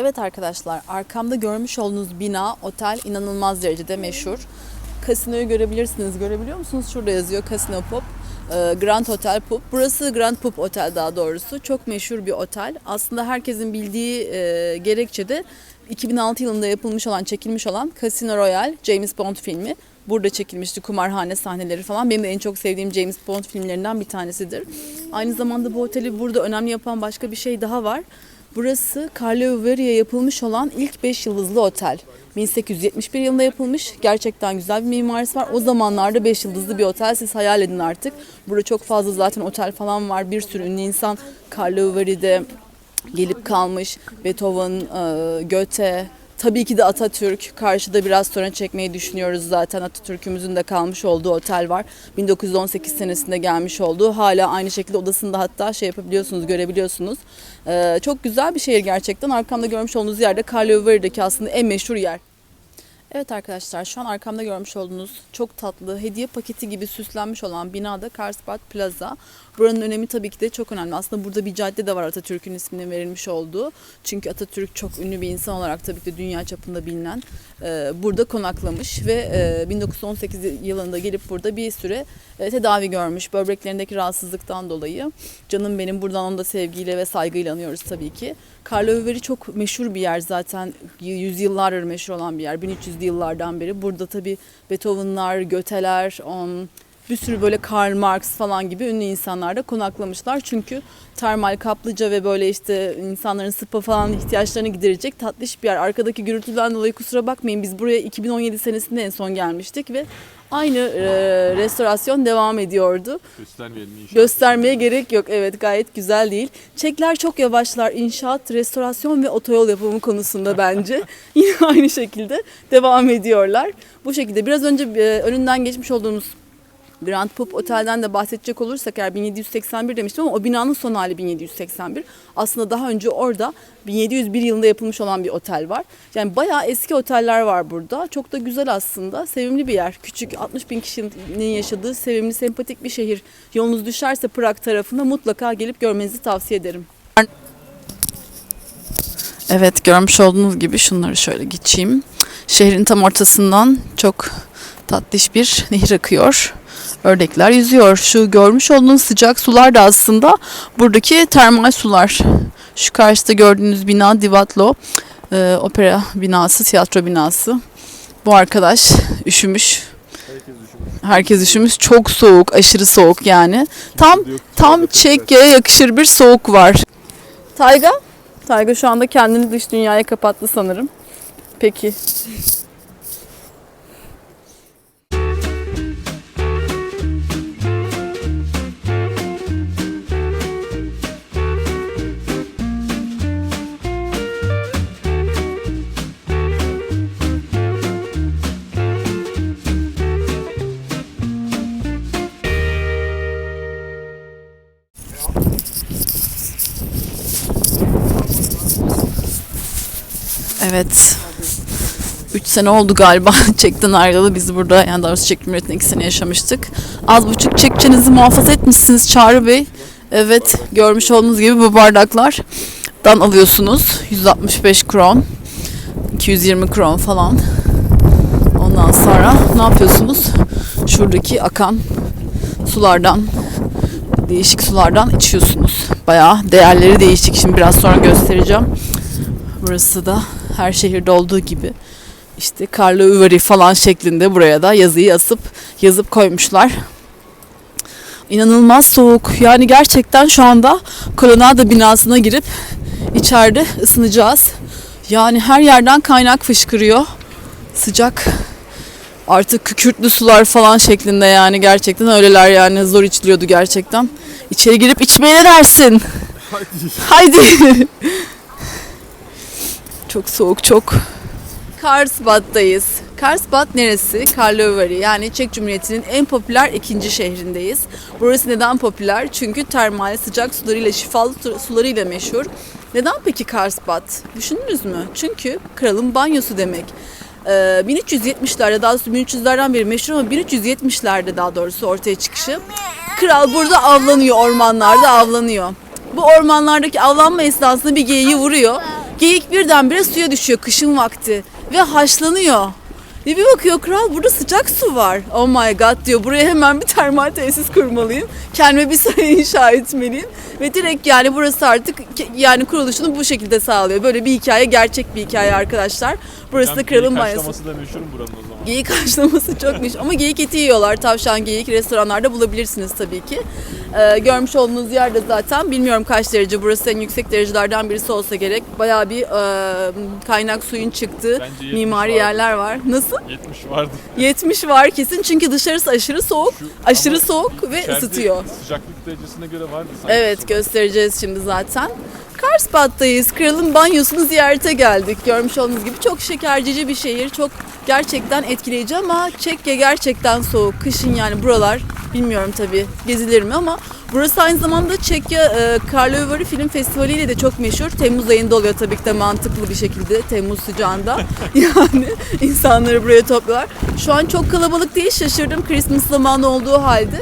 Evet arkadaşlar, arkamda görmüş olduğunuz bina, otel inanılmaz derecede meşhur. Kasinoyu görebilirsiniz. Görebiliyor musunuz? Şurada yazıyor Casino Pop. Ee, Grand Hotel Pop. Burası Grand Pop Otel daha doğrusu. Çok meşhur bir otel. Aslında herkesin bildiği e, gerekçe de 2006 yılında yapılmış olan, çekilmiş olan Casino Royale James Bond filmi. Burada çekilmişti kumarhane sahneleri falan. Benim de en çok sevdiğim James Bond filmlerinden bir tanesidir. Aynı zamanda bu oteli burada önemli yapan başka bir şey daha var. Burası Carlo Uveri'ye yapılmış olan ilk 5 yıldızlı otel. 1871 yılında yapılmış. Gerçekten güzel bir mimarisi var. O zamanlarda 5 yıldızlı bir otel. Siz hayal edin artık. Burada çok fazla zaten otel falan var. Bir sürü ünlü insan Carlo Uveri'de gelip kalmış. Beethoven, e, Goethe, tabii ki de Atatürk. Karşıda biraz sonra çekmeyi düşünüyoruz zaten. Atatürk'ümüzün de kalmış olduğu otel var. 1918 senesinde gelmiş olduğu. Hala aynı şekilde odasında hatta şey yapabiliyorsunuz, görebiliyorsunuz. E, çok güzel bir şehir gerçekten. Arkamda görmüş olduğunuz yerde Carlo Uveri'deki aslında en meşhur yer. Evet arkadaşlar şu an arkamda görmüş olduğunuz çok tatlı hediye paketi gibi süslenmiş olan binada Karlsbad Plaza. Buranın önemi tabii ki de çok önemli. Aslında burada bir cadde de var Atatürk'ün ismine verilmiş olduğu. Çünkü Atatürk çok ünlü bir insan olarak tabii ki de dünya çapında bilinen. e, burada konaklamış ve e, 1918 yılında gelip burada bir süre e, tedavi görmüş. Böbreklerindeki rahatsızlıktan dolayı. Canım benim buradan onu da sevgiyle ve saygıyla anıyoruz tabii ki. Karlovy çok meşhur bir yer zaten. Yüzyıllardır meşhur olan bir yer. 1300'lü yıllardan beri. Burada tabii Beethoven'lar, Göte'ler, bir sürü böyle Karl Marx falan gibi ünlü insanlar da konaklamışlar. Çünkü termal kaplıca ve böyle işte insanların spa falan ihtiyaçlarını giderecek tatlış bir yer. Arkadaki gürültüden dolayı kusura bakmayın biz buraya 2017 senesinde en son gelmiştik ve aynı e, restorasyon devam ediyordu. Göstermeyelim. Göstermeye gerek yok. Evet gayet güzel değil. Çekler çok yavaşlar. İnşaat, restorasyon ve otoyol yapımı konusunda bence. Yine aynı şekilde devam ediyorlar. Bu şekilde biraz önce e, önünden geçmiş olduğumuz Grand Pop Otel'den de bahsedecek olursak eğer 1781 demiştim ama o binanın son hali 1781. Aslında daha önce orada 1701 yılında yapılmış olan bir otel var. Yani bayağı eski oteller var burada. Çok da güzel aslında. Sevimli bir yer. Küçük 60 bin kişinin yaşadığı sevimli, sempatik bir şehir. Yolunuz düşerse Prag tarafına mutlaka gelip görmenizi tavsiye ederim. Evet görmüş olduğunuz gibi şunları şöyle geçeyim. Şehrin tam ortasından çok tatlış bir nehir akıyor. Ördekler yüzüyor. Şu görmüş olduğunuz sıcak sular da aslında buradaki termal sular. Şu karşıda gördüğünüz bina Divatlo e, opera binası, tiyatro binası. Bu arkadaş üşümüş. Herkes üşümüş. Çok soğuk, aşırı soğuk yani. Tam tam Çekya'ya yakışır bir soğuk var. Tayga? Tayga şu anda kendini dış dünyaya kapattı sanırım. Peki. Evet. 3 sene oldu galiba çekten ayrılalı. Biz burada yani daha doğrusu Çek Cumhuriyeti'nde 2 sene yaşamıştık. Az buçuk Çekçenizi muhafaza etmişsiniz Çağrı Bey. Evet görmüş olduğunuz gibi bu bardaklardan alıyorsunuz. 165 kron. 220 kron falan. Ondan sonra ne yapıyorsunuz? Şuradaki akan sulardan değişik sulardan içiyorsunuz. Bayağı değerleri değişik. Şimdi biraz sonra göstereceğim. Burası da her şehirde olduğu gibi işte Carlo Uveri falan şeklinde buraya da yazıyı asıp yazıp koymuşlar. İnanılmaz soğuk. Yani gerçekten şu anda Colonnade binasına girip içeride ısınacağız. Yani her yerden kaynak fışkırıyor. Sıcak. Artık kükürtlü sular falan şeklinde yani gerçekten öyleler yani zor içiliyordu gerçekten. İçeri girip içmeye ne dersin? Haydi. Haydi. Çok soğuk çok. Karlsbad'dayız. Karlsbad neresi? Karlovy yani Çek Cumhuriyeti'nin en popüler ikinci şehrindeyiz. Burası neden popüler? Çünkü termal sıcak sularıyla, şifalı sularıyla meşhur. Neden peki Karlsbad? Düşündünüz mü? Çünkü kralın banyosu demek. Ee, 1370'lerde daha doğrusu 1300'lerden beri meşhur ama 1370'lerde daha doğrusu ortaya çıkışı. Kral burada avlanıyor ormanlarda avlanıyor. Bu ormanlardaki avlanma esnasında bir geyiği vuruyor Geyik birdenbire suya düşüyor kışın vakti ve haşlanıyor. Ve bir bakıyor kral burada sıcak su var. Oh my god diyor buraya hemen bir termal tesis kurmalıyım. Kendime bir saray inşa etmeliyim. Ve direkt yani burası artık yani kuruluşunu bu şekilde sağlıyor. Böyle bir hikaye gerçek bir hikaye arkadaşlar. Burası da kralın banyosu. Kaşlaması da meşhur buranın o zaman? Geyik haşlaması çok meşhur ama geyik eti yiyorlar. Tavşan geyik restoranlarda bulabilirsiniz tabii ki. Ee, görmüş olduğunuz yerde zaten bilmiyorum kaç derece burası en yüksek derecelerden birisi olsa gerek. Bayağı bir e, kaynak suyun çıktığı Bence 70 mimari vardı. yerler var. Nasıl? 70 vardı. 70 var kesin çünkü dışarısı aşırı soğuk. Şu- aşırı soğuk ve ısıtıyor. Sıcaklık derecesine göre vardı sanki. Evet göstereceğiz şimdi zaten. Karspat'tayız. Kralın banyosunu ziyarete geldik. Görmüş olduğunuz gibi çok şekercici bir şehir. Çok gerçekten etkileyici ama Çekya gerçekten soğuk. Kışın yani buralar bilmiyorum tabii gezilir mi ama burası aynı zamanda Çekya e, Karlovy Film Festivali ile de çok meşhur. Temmuz ayında oluyor tabii ki de mantıklı bir şekilde Temmuz sıcağında. yani insanları buraya topluyorlar. Şu an çok kalabalık değil şaşırdım Christmas zamanı olduğu halde.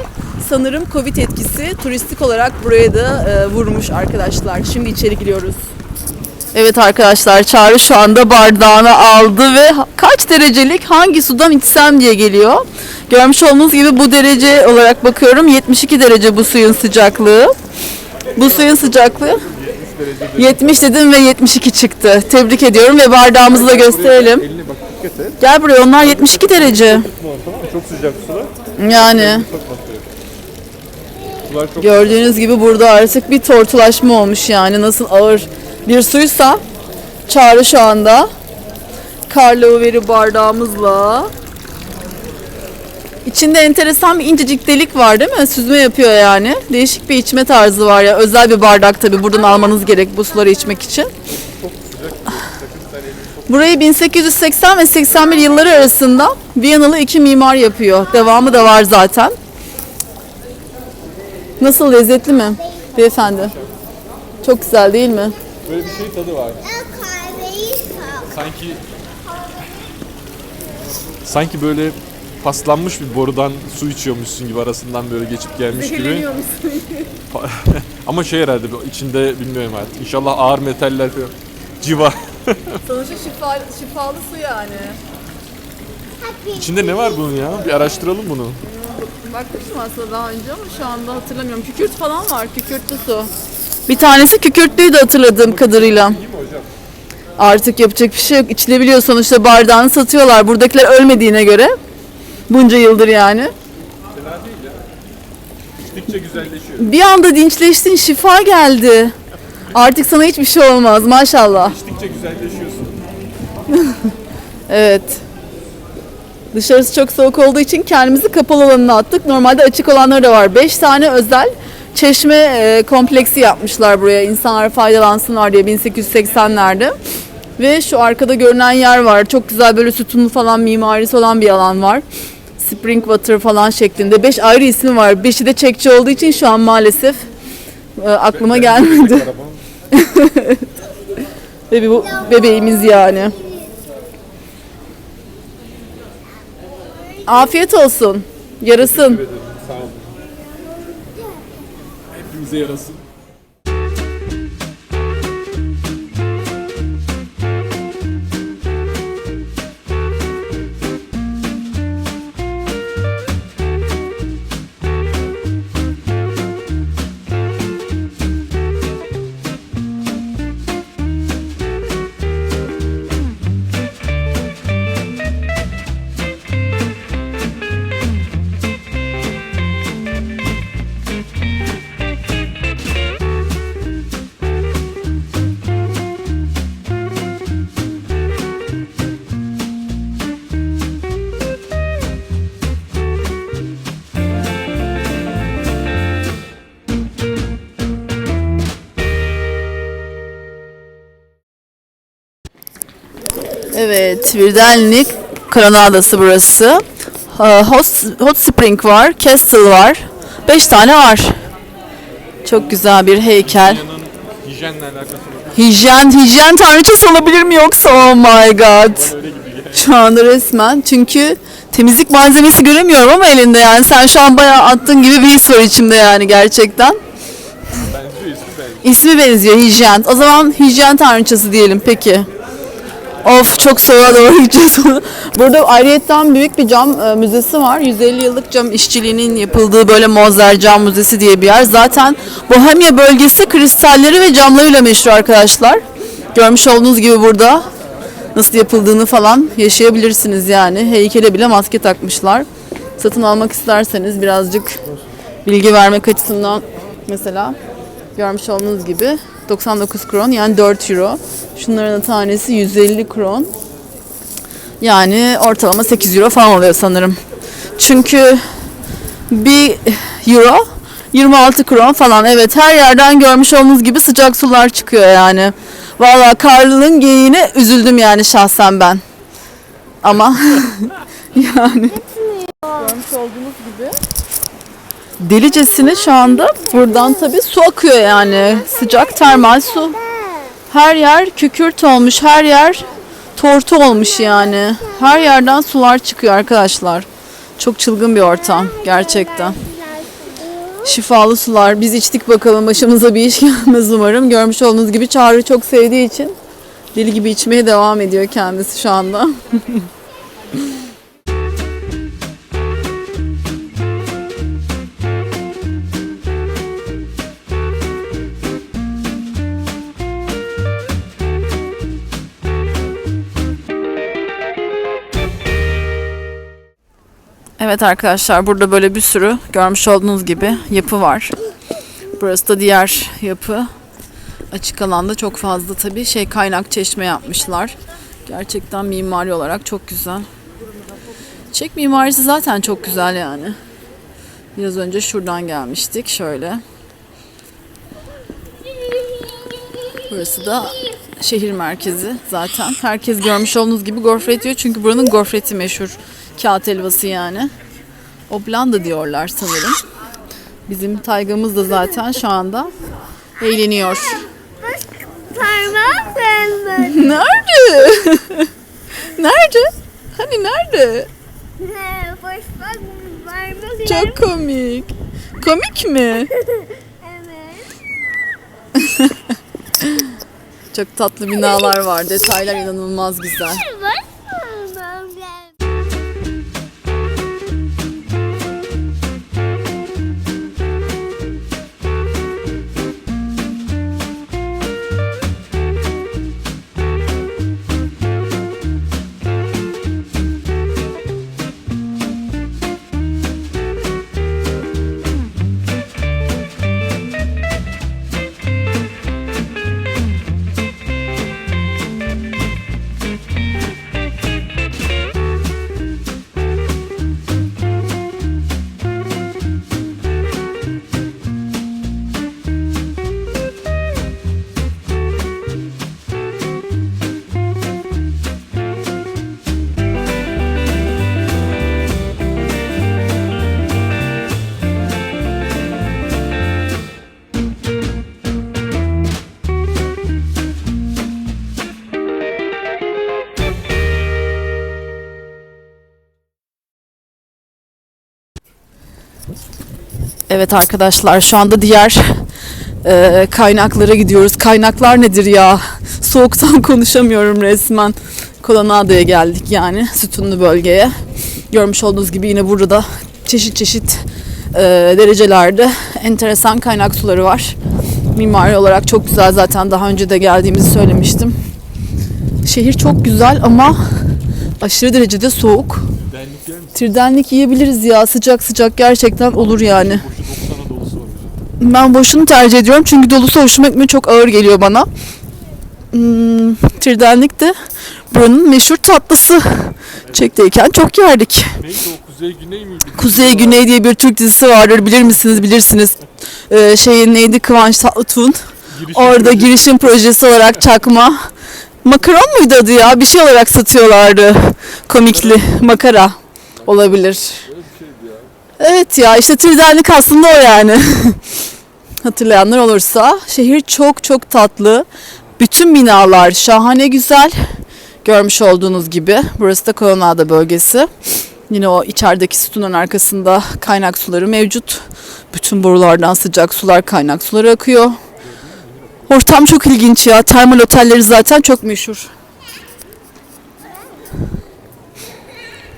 Sanırım Covid etkisi turistik olarak buraya da e, vurmuş arkadaşlar. Şimdi içeri giriyoruz. Evet arkadaşlar Çağrı şu anda bardağını aldı ve kaç derecelik hangi sudan içsem diye geliyor. Görmüş olduğunuz gibi bu derece olarak bakıyorum 72 derece bu suyun sıcaklığı. Bu suyun sıcaklığı 70 dedim ve 72 çıktı. Tebrik ediyorum ve bardağımızı da gösterelim. Elini bak dikkat et. Gel buraya onlar 72 derece. Tutma tamam mı? Çok sıcak sular. Yani Çok batıyor. Sular çok Gördüğünüz gibi burada artık bir tortulaşma olmuş yani nasıl ağır bir suysa Çağrı şu anda Karloveri bardağımızla İçinde enteresan bir incecik delik var değil mi? Süzme yapıyor yani. Değişik bir içme tarzı var ya. Özel bir bardak tabii buradan almanız gerek bu suları içmek için. Burayı 1880 ve 81 yılları arasında Viyanalı iki mimar yapıyor. Devamı da var zaten. Nasıl lezzetli mi beyefendi? Çok güzel değil mi? Böyle bir şey tadı var. kahveyi sal. Sanki sanki böyle paslanmış bir borudan su içiyormuşsun gibi arasından böyle geçip gelmiş gibi. Ama şey herhalde içinde bilmiyorum artık. İnşallah ağır metaller falan. Civa. Sonuçta şifa, şifalı su yani. İçinde ne var bunun ya? Bir araştıralım bunu. Bakmıştım aslında daha önce ama şu anda hatırlamıyorum. Kükürt falan var, kükürtlü su. Bir tanesi kükürtlüydü hatırladığım kadarıyla. Artık yapacak bir şey yok. İçilebiliyor sonuçta bardağını satıyorlar. Buradakiler ölmediğine göre. Bunca yıldır yani. Fena değil ya. İçtikçe güzelleşiyor. Bir anda dinçleştin, şifa geldi. Artık sana hiçbir şey olmaz maşallah. İçtikçe güzelleşiyorsun. Evet. Dışarısı çok soğuk olduğu için kendimizi kapalı alanına attık. Normalde açık olanları da var. 5 tane özel çeşme e, kompleksi yapmışlar buraya. İnsanlar faydalansınlar diye 1880'lerde. Ve şu arkada görünen yer var. Çok güzel böyle sütunlu falan mimarisi olan bir alan var. Spring Water falan şeklinde. 5 ayrı ismi var. 5'i de çekçi olduğu için şu an maalesef e, aklıma gelmedi. Ve bu bebeğimiz yani. Afiyet olsun. Yarasın. cruzeiros. Evet, Virdelnik Karana Adası burası. Hot, Hot Spring var, Castle var. Beş tane var. Çok güzel bir heykel. Hijyenle alakası var. Hijyen, hijyen tanrıçası olabilir mi yoksa? Oh my god. Şu anda resmen çünkü temizlik malzemesi göremiyorum ama elinde yani sen şu an bayağı attığın gibi bir his var içimde yani gerçekten. Benziyor ismi İsmi benziyor hijyen. O zaman hijyen tanrıçası diyelim peki. Of çok soğuğa doğru gideceğiz. Burada ayrıyetten büyük bir cam e, müzesi var. 150 yıllık cam işçiliğinin yapıldığı böyle Mozart Cam Müzesi diye bir yer. Zaten Bohemia bölgesi kristalleri ve camlarıyla meşhur arkadaşlar. Görmüş olduğunuz gibi burada nasıl yapıldığını falan yaşayabilirsiniz yani. Heykele bile maske takmışlar. Satın almak isterseniz birazcık bilgi vermek açısından mesela görmüş olduğunuz gibi 99 kron yani 4 euro. Şunların tanesi 150 kron. Yani ortalama 8 euro falan oluyor sanırım. Çünkü bir euro 26 kron falan. Evet her yerden görmüş olduğunuz gibi sıcak sular çıkıyor yani. Valla Karlı'nın geyiğine üzüldüm yani şahsen ben. Ama yani görmüş olduğunuz gibi delicesine şu anda buradan tabii su akıyor yani. Sıcak termal su. Her yer kükürt olmuş, her yer tortu olmuş yani. Her yerden sular çıkıyor arkadaşlar. Çok çılgın bir ortam gerçekten. Şifalı sular. Biz içtik bakalım başımıza bir iş gelmez umarım. Görmüş olduğunuz gibi Çağrı çok sevdiği için deli gibi içmeye devam ediyor kendisi şu anda. Evet arkadaşlar burada böyle bir sürü görmüş olduğunuz gibi yapı var. Burası da diğer yapı. Açık alanda çok fazla tabii şey kaynak çeşme yapmışlar. Gerçekten mimari olarak çok güzel. Çek mimarisi zaten çok güzel yani. Biraz önce şuradan gelmiştik şöyle. Burası da şehir merkezi zaten. Herkes görmüş olduğunuz gibi gofret diyor çünkü buranın gofreti meşhur. Kağıt helvası yani. Oblanda diyorlar sanırım. Bizim taygamız da zaten şu anda eğleniyor. Parmak vermedi. Nerede? nerede? Hani nerede? Çok komik. Komik mi? Evet. Çok tatlı binalar var. Detaylar inanılmaz güzel. Evet arkadaşlar şu anda diğer e, kaynaklara gidiyoruz. Kaynaklar nedir ya? Soğuktan konuşamıyorum resmen. Colonnado'ya geldik yani sütunlu bölgeye. Görmüş olduğunuz gibi yine burada da çeşit çeşit e, derecelerde enteresan kaynak suları var. Mimari olarak çok güzel zaten daha önce de geldiğimizi söylemiştim. Şehir çok güzel ama aşırı derecede soğuk. Tirdenlik yiyebiliriz ya sıcak sıcak gerçekten olur yani. Boşu 90'a dolusu var hocam. Ben boşunu tercih ediyorum çünkü dolusu hoşuma gitmiyor çok ağır geliyor bana. Hmm, tirdenlik de buranın meşhur tatlısı. Çekteyken çok yerdik. Neydi o? Kuzey Güney miydi? Kuzey Güney diye bir Türk dizisi vardır bilir misiniz bilirsiniz. Ee, şeyin neydi Kıvanç Tatlıtuğ'un. Girişim Orada projesi. girişim projesi olarak çakma. Makaron muydu adı ya? Bir şey olarak satıyorlardı. Komikli. Makara olabilir. Evet ya işte Tirdenlik aslında o yani. Hatırlayanlar olursa. Şehir çok çok tatlı. Bütün binalar şahane güzel. Görmüş olduğunuz gibi. Burası da Colonnade bölgesi. Yine o içerideki sütunun arkasında kaynak suları mevcut. Bütün borulardan sıcak sular, kaynak suları akıyor. Ortam çok ilginç ya. Termal otelleri zaten çok meşhur.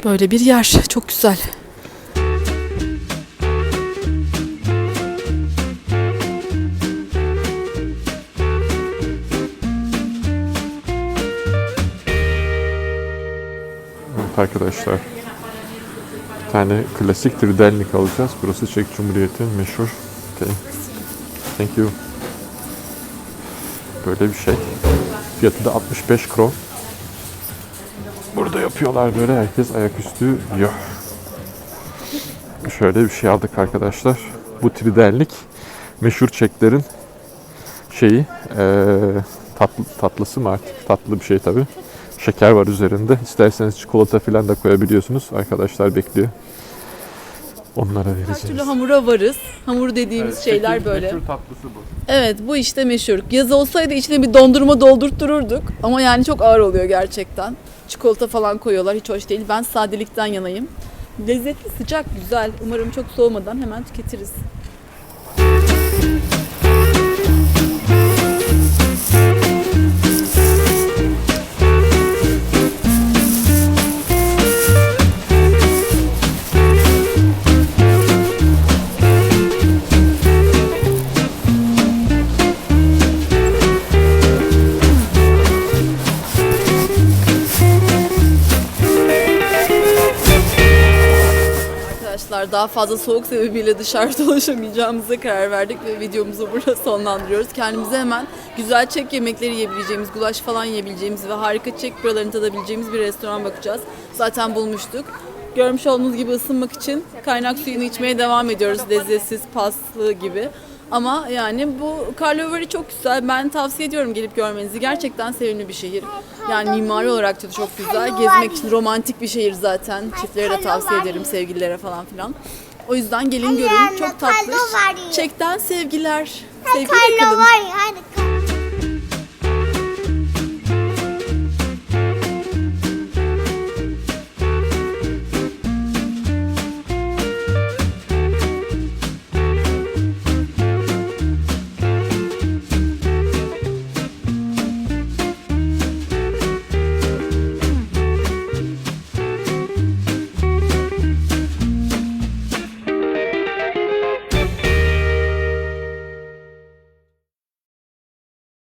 Böyle bir yer. Çok güzel. Arkadaşlar. Bir tane klasik tridelnik alacağız. Burası Çek Cumhuriyeti meşhur. Okay. Thank you. Böyle bir şey. Fiyatı da 65 kron. Burada yapıyorlar böyle herkes ayaküstü yiyor. Şöyle bir şey aldık arkadaşlar. Bu tridelnik meşhur Çeklerin şeyi eee, tatlı, tatlısı mı artık? Tatlı bir şey tabi. Şeker var üzerinde. İsterseniz çikolata falan da koyabiliyorsunuz. Arkadaşlar bekliyor. Onlara Her vereceğiz. türlü hamura varız. Hamur dediğimiz şeyler böyle. tatlısı bu. Evet bu işte meşhur. Yaz olsaydı içine bir dondurma doldurttururduk. Ama yani çok ağır oluyor gerçekten. Çikolata falan koyuyorlar. Hiç hoş değil. Ben sadelikten yanayım. Lezzetli, sıcak, güzel. Umarım çok soğumadan hemen tüketiriz. Daha fazla soğuk sebebiyle dışarıda dolaşamayacağımıza karar verdik ve videomuzu burada sonlandırıyoruz. Kendimize hemen güzel Çek yemekleri yiyebileceğimiz, gulaş falan yiyebileceğimiz ve harika Çek biralarını tadabileceğimiz bir restoran bakacağız. Zaten bulmuştuk. Görmüş olduğunuz gibi ısınmak için kaynak suyunu içmeye devam ediyoruz. Lezzetsiz, paslı gibi. Ama yani bu Karlovy çok güzel. Ben tavsiye ediyorum gelip görmenizi. Gerçekten sevimli bir şehir. Yani mimari olarak da çok güzel. Gezmek için romantik bir şehir zaten. Çiftlere de tavsiye ederim sevgililere falan filan. O yüzden gelin görün. Çok tatlı. Çekten sevgiler. Sevgiyle kalın.